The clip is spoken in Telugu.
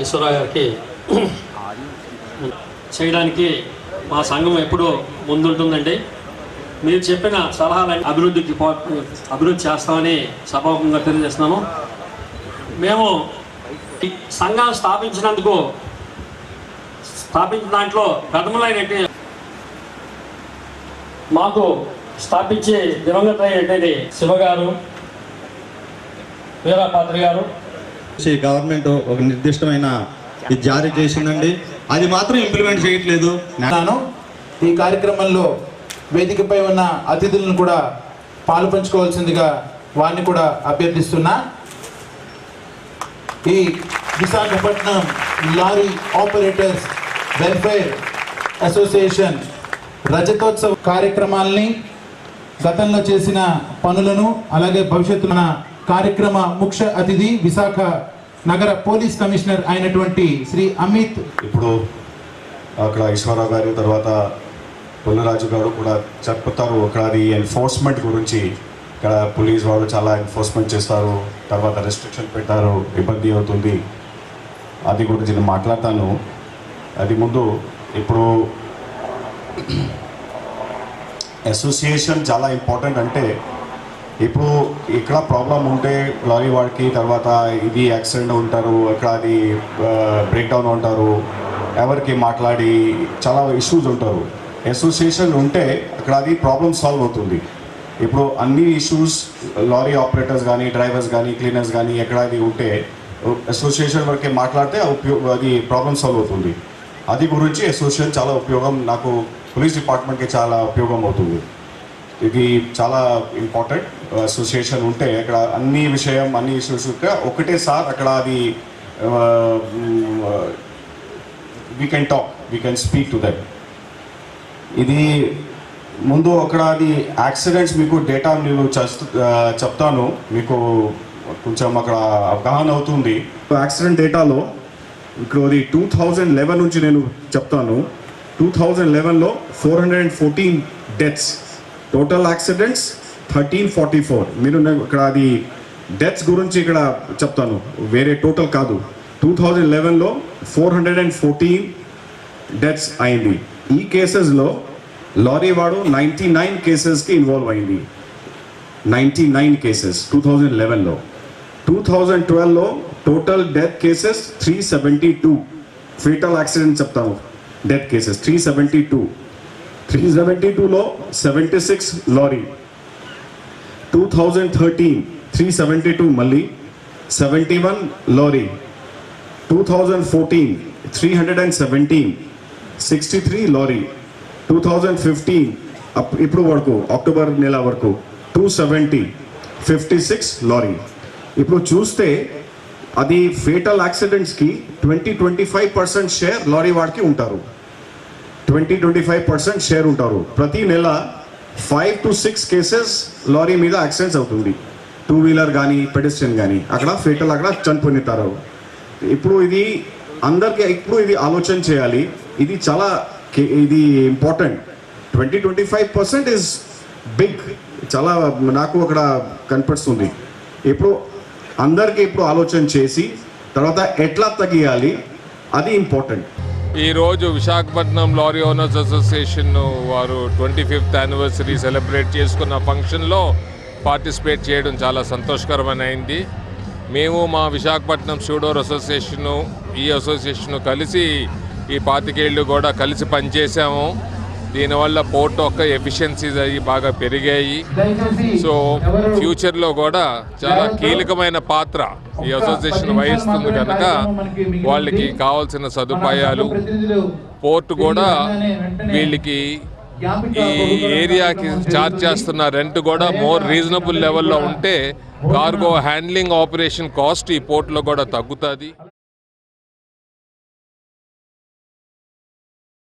ఈశ్వరరావు గారికి చేయడానికి మా సంఘం ఎప్పుడూ ముందుంటుందండి. మీరు చెప్పిన సలహాలు అభివృద్ధికి అభివృద్ధి చేస్తామని సభాముఖంగా తెలియజేస్తున్నాము. మేము ఈ సంఘాన్ని స్థాపించినందుకు స్థాపించిన దాంట్లో ప్రథములైనటువంటి మాకు స్థాపించి దివంగత అయినటువంటి శివగారు వీరాపాత్రి గారు గవర్నమెంట్ ఒక నిర్దిష్టమైన ఇది జారీ చేసిందండి. అది మాత్రం ఇంప్లిమెంట్ చేయట్లేదు. నాను ఈ కార్యక్రమంలో వేదికపై ఉన్న అతిథులను కూడా పాలు పంచుకోవాల్సిందిగా వారిని కూడా అభ్యర్థిస్తున్నా. ఈ Visakhapatnam lorry operators welfare association రజతోత్సవ కార్యక్రమాల్ని గతంలో చేసిన పనులను అలాగే భవిష్యత్తులో కార్యక్రమ ముఖ్య అతిథి విశాఖ నగర పోలీస్ కమిషనర్ అయినటువంటి శ్రీ అమిత్. ఇప్పుడు అక్కడ ఈశ్వరరావు గారు తర్వాత పుల్లరాజు గారు కూడా చెప్తారు అక్కడ అది ఎన్ఫోర్స్మెంట్ గురించి ఇక్కడ పోలీస్ వాళ్ళు చాలా ఎన్ఫోర్స్మెంట్ చేస్తారు. తర్వాత రెస్ట్రిక్షన్ పెట్టారు. ఇబ్బంది అవుతుంది. అది గురించి నేను మాట్లాడతాను. అది ముందు ఇప్పుడు అసోసియేషన్ చాలా ఇంపార్టెంట్ అంటే ఇప్పుడు ఇక్కడ ప్రాబ్లం ఉంటే లారీ వాడికి తర్వాత ఇది యాక్సిడెంట్ ఉంటారు ఇక్కడ అది బ్రేక్ డౌన్ ఉంటారు. ఎవరికి మాట్లాడి చాలా ఇష్యూస్ ఉంటారు. అసోసియేషన్ ఉంటే అక్కడ అది ప్రాబ్లం సాల్వ్ అవుతుంది. ఇప్పుడు అన్ని ఇష్యూస్ లారీ ఆపరేటర్స్ కానీ డ్రైవర్స్ కానీ క్లీనర్స్ కానీ ఎక్కడ అది ఉంటే అసోసియేషన్ వరకే మాట్లాడితే ఉపయోగ అది ప్రాబ్లం సాల్వ్ అవుతుంది. అది గురించి అసోసియేషన్ చాలా ఉపయోగం నాకు పోలీస్ డిపార్ట్మెంట్కి చాలా ఉపయోగం అవుతుంది. ఇది చాలా ఇంపార్టెంట్ అసోసియేషన్ ఉంటే అక్కడ అన్ని విషయం అన్ని ఇష్యూస్ ఒకటే సార్ అక్కడ అది we can talk we can speak to that ఇది ముందు అక్కడ అది యాక్సిడెంట్స్ మీకు డేటా నేను చెప్తాను. మీకు కొంచెం అక్కడ అవగాహన అవుతుంది. యాక్సిడెంట్ డేటాలో ఇప్పుడు అది టూ థౌజండ్ లెవెన్ నుంచి నేను చెప్తాను. Two thousand లెవెన్లో four hundred and fourteen deaths total accidents thirteen forty four మీరు ఇక్కడ అది డెత్స్ గురించి ఇక్కడ చెప్తాను. వేరే టోటల్ కాదు. Two thousand లెవెన్లో four hundred and fourteen deaths అయింది. ఈ కేసెస్లో లారీ వాడు నైంటీ నైన్ కేసెస్కి ఇన్వాల్వ్ అయింది. Ninety nine cases two thousand లెవెన్లో two thousand ట్వెల్వ్లో total death cases three seventy two fatal accident చెప్తాము death cases three seventy two three seventy టూలో seventy six lorry two thousand thirteen three seventy two మళ్ళీ seventy one lorry two thousand fourteen three hundred and seventeen sixty three lorry two thousand fifteen ఇప్పుడు వరకు అక్టోబర్ నెల వరకు two seventy fifty six lorry ఇప్పుడు చూస్తే అది fatal యాక్సిడెంట్స్కి twenty twenty five percent share lorry వాడికి ఉంటారు. Twenty twenty five percent share ఉంటారు. ప్రతి నెల five to six cases lorry మీద యాక్సిడెంట్స్ అవుతుంది. టూ వీలర్ కానీ పెడిస్ట్రియన్ కానీ అక్కడ ఫేటల్ అక్కడ చనిపోయితారు ఇప్పుడు ఇది అందరికి ఇప్పుడు ఇది ఆలోచన చేయాలి. ఇది చాలా ఇది important twenty twenty five percent is big చాలా నాకు అక్కడ కనిపిస్తుంది. ఇప్పుడు అందరికీ ఇప్పుడు ఆలోచన చేసి తర్వాత ఎట్లా తగ్గియాలి అది ఇంపార్టెంట్ ఈరోజు విశాఖపట్నం లారీ ఓనర్స్ అసోసియేషన్ వారు ట్వంటీ ఫిఫ్త్ యానివర్సరీ సెలబ్రేట్ చేసుకున్న ఫంక్షన్లో పార్టిసిపేట్ చేయడం చాలా సంతోషకరమైనది మేము మా విశాఖపట్నం షూడోర్ అసోసియేషను ఈ అసోసియేషను కలిసి ఈ పాతికేళ్ళు కూడా కలిసి పనిచేసాము దీనివల్ల పోర్ట్ యొక్క ఎఫిషియన్సీస్ అవి బాగా పెరిగాయి. సో ఫ్యూచర్లో కూడా చాలా కీలకమైన పాత్ర ఈ అసోసియేషన్ వహిస్తుంది కనుక వాళ్ళకి కావాల్సిన సదుపాయాలు పోర్ట్ కూడా వీళ్ళకి ఈ ఏరియాకి ఛార్జ్ చేస్తున్న రెంట్ కూడా మోర్ రీజనబుల్ లెవెల్లో ఉంటే కార్గో హ్యాండ్లింగ్ ఆపరేషన్ కాస్ట్ ఈ పోర్ట్లో కూడా తగ్గుతుంది.